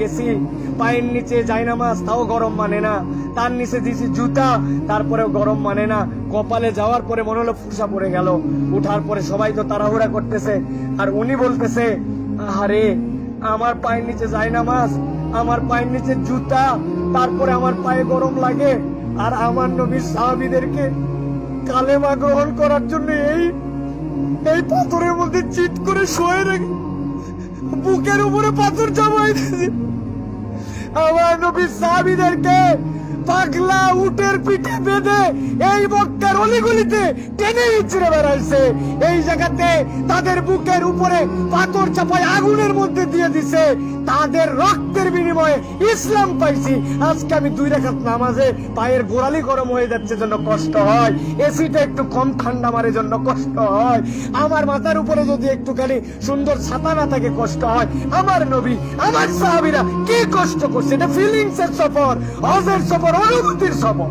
গেছি, পায়ের নিচে জায়নামাজ তাও গরম মানে না। তার নিচে দিছি জুতা, তারপরেও গরম মানে না। কপালে যাওয়ার পরে মনে হলো ফুসা পড়ে গেল। উঠার পরে সবাই তো তাড়াহুড়া করতেছে। আর উনি বলতেছে আরে আমার পায়ের নিচে জায়নামাজ আমার পায়ের নিচে জুতা, তারপরে আমার পায়ে গরম লাগে। আর আমার নবীর সাহাবিদেরকে কালেমা গ্রহণ করার জন্য এই এই পাথরের মধ্যে চিট করে শোয়ে রেখে বুকের উপরে পাথর জমাই দিয়েছে। আমার সাহাবিদেরকে পাগলা উটের পিঠে বেঁধে এই মক্কার অলিগুলিতে টেনে ইচ্ছড়ে বেড়াইছে। এই জায়গাতে তাদের বুকের উপরে পাথর চাপায় আগুনের মধ্যে দিয়ে দিছে। তাদের রক্তের বিনিময়ে ইসলাম পাইছি। আজকে আমি দুই রেখাত নামাজে পায়ের গোড়ালি গরম হয়ে যাচ্ছে জন্য কষ্ট হয়। এসিটা একটু কম ঠান্ডা মারে জন্য কষ্ট হয়। আমার মাথার উপরে যদি একটুখানি সুন্দর ছাতা না থাকে কষ্ট হয়। আমার নবী, আমার সাহাবিরা কি কষ্ট করছে? এটা ফিলিংসের সফর হজের সফর অনুভূতির সফর।